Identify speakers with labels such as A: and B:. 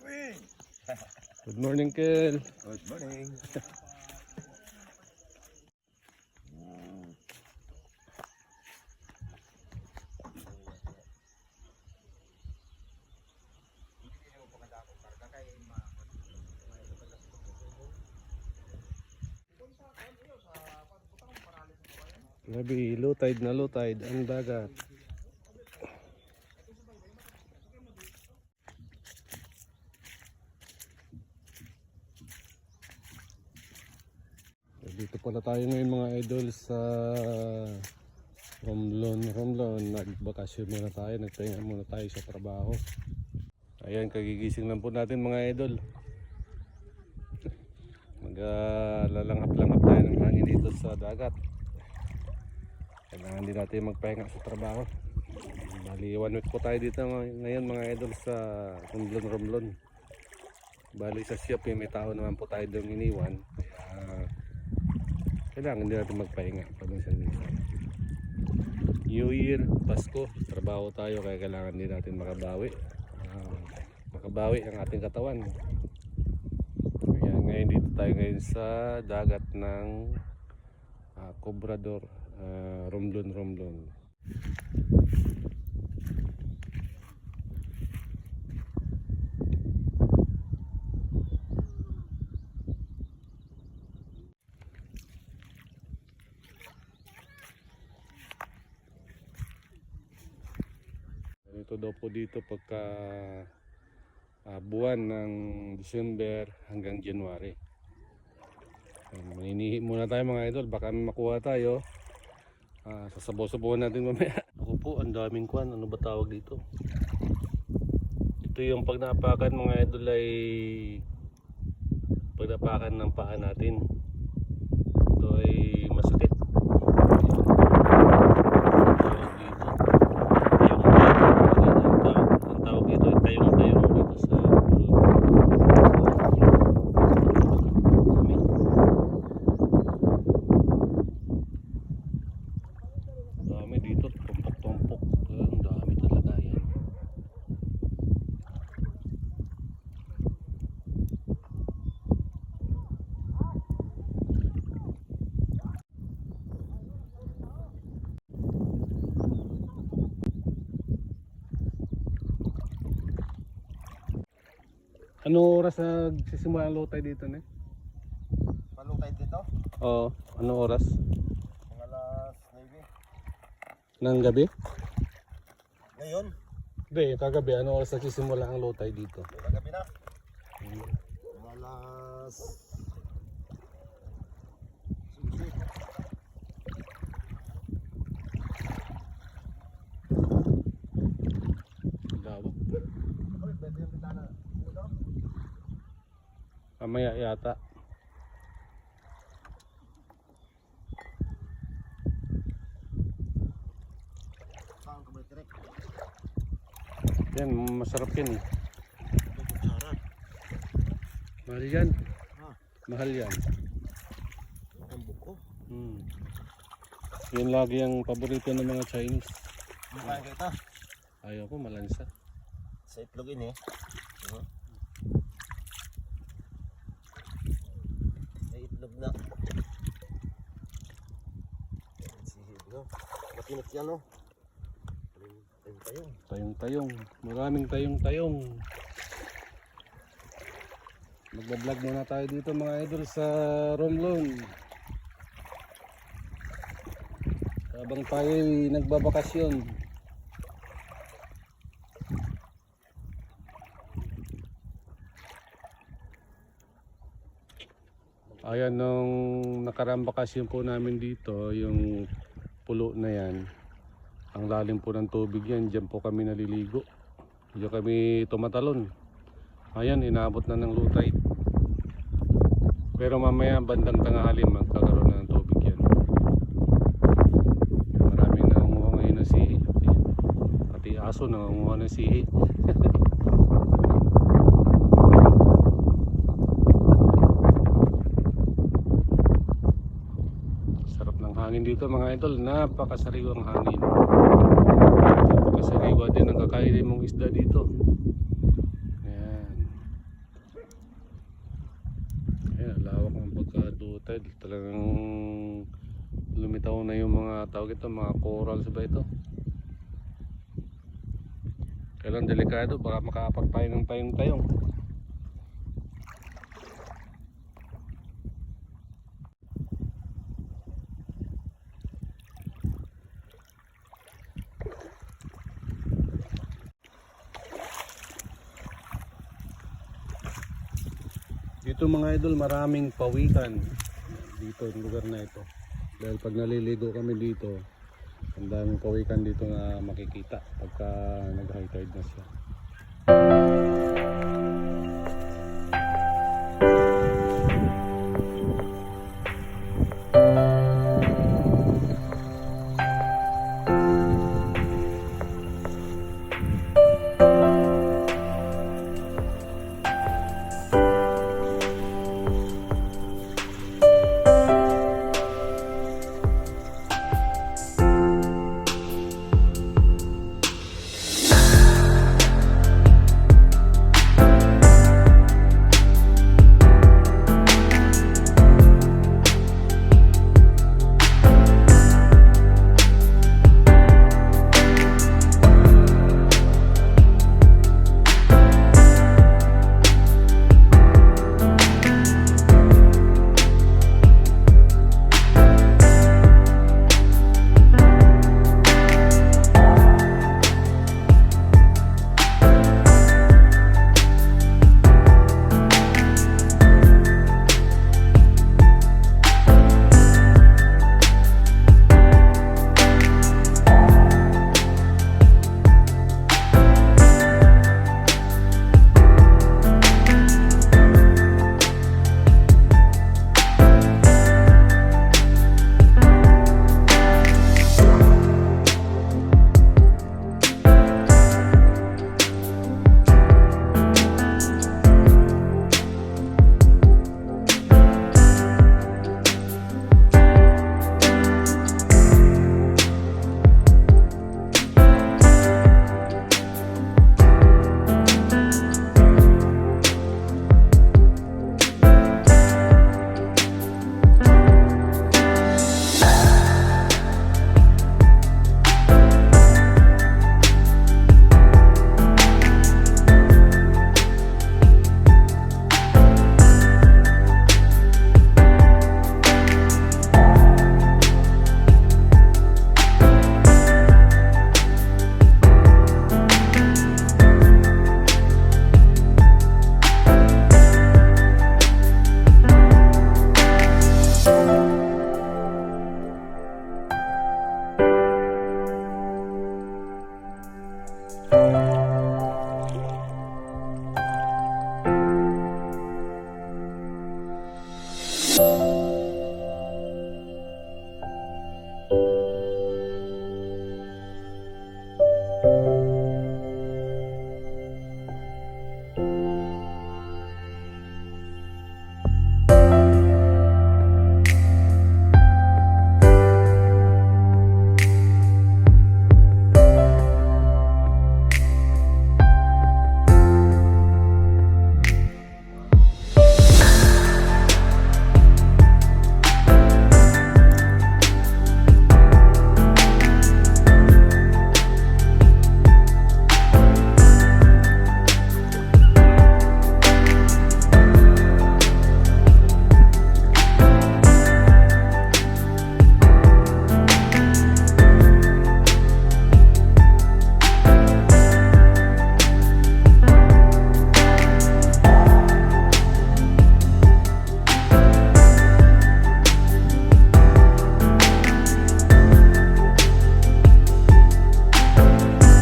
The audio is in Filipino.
A: Good morning, Kel.
B: Good morning.
A: Grabe, low tide na low tide ang dagat. Dito pala tayo ngayon mga idol sa Romblon. Romblon, nagbakasyon muna tayo, nagpahinga muna tayo sa trabaho. Ayan, kagigising lang po natin mga idol. Maglalanghap-langhap tayo ng hangin dito sa dagat. Kailangan din natin magpahinga sa trabaho. Bali, one week po tayo dito ngay- ngayon mga idol sa Romblon Romblon. Bali sa shop eh, may tao naman po tayo doon iniwan. Kailangan din natin magpahinga paminsan-minsan. New Year, Pasko, trabaho tayo kaya kailangan din natin makabawi. Ah, makabawi ang ating katawan. Kaya ngayon dito tayo ngayon sa dagat ng ah, Cobrador, ah, Romblon Romblon. Ito daw po dito pagka ah, buwan ng December hanggang January. Maninihi muna tayo mga idol, baka makuha tayo. Ah, sasabaw-sabawan natin mamaya. Ako po, ang daming kwan. Ano ba tawag dito? Ito yung pag napakan mga idol ay pag napakan ng paa natin. Ito ay masakit. Tawag dito. Tayong ang tawag, ang tawag dito ay tayong-tayong dito sa Dami. Dami dito, tumpok-tumpok. Ang dami talaga yan. Ano oras nagsisimula ang low tide dito, ne?
B: Palukay dito.
A: Oo, ano oras?
B: Mga alas 9.
A: Nang gabi?
B: Ngayon,
A: Hindi, kagabi, ano oras nagsisimula ang low tide dito?
B: kagabi na. Mga alas... Sige.
A: Lawak.
B: Uy, pwede yung bitana. Ito?
A: Mamaya yata. Yan, masarap yan eh. Mahal yan.
B: Ha?
A: Mahal yan.
B: Ang buko.
A: Hmm. Yan lagi ang paborito ng mga Chinese.
B: Ang kain ka ito.
A: Ayaw ko, malansa.
B: Sa itlog ini. Uh May itlog na. No. Matinot yan no. Tayong tayong.
A: Tayong-tayong. Maraming tayong-tayong. Magbablog muna tayo dito mga idol sa Romblon. Habang tayo nagbabakasyon. Ayan, nung nakarang bakasyon po namin dito, yung pulo na yan, ang lalim po ng tubig yan, dyan po kami naliligo. Diyan kami tumatalon. Ayan, inabot na ng tide. Pero mamaya bandang tanghali magkakaroon ng tubig yan. Maraming nangunguha ngayon ng sihi. Pati aso nangunguha ng sihi. hangin dito mga idol. Napakasariwang hangin. Napakasariwa din ang kakainin mong isda dito. Ayan. Ayan lawak ng pagkadutel talagang lumitaw na yung mga tawag ito mga corals ba ito? Kailan delikado baka makapagpayong ng payong tayong Dito mga idol, maraming pawikan dito yung lugar na ito. Dahil pag naliligo kami dito, ang daming pawikan dito na makikita pagka nag-high tide na siya.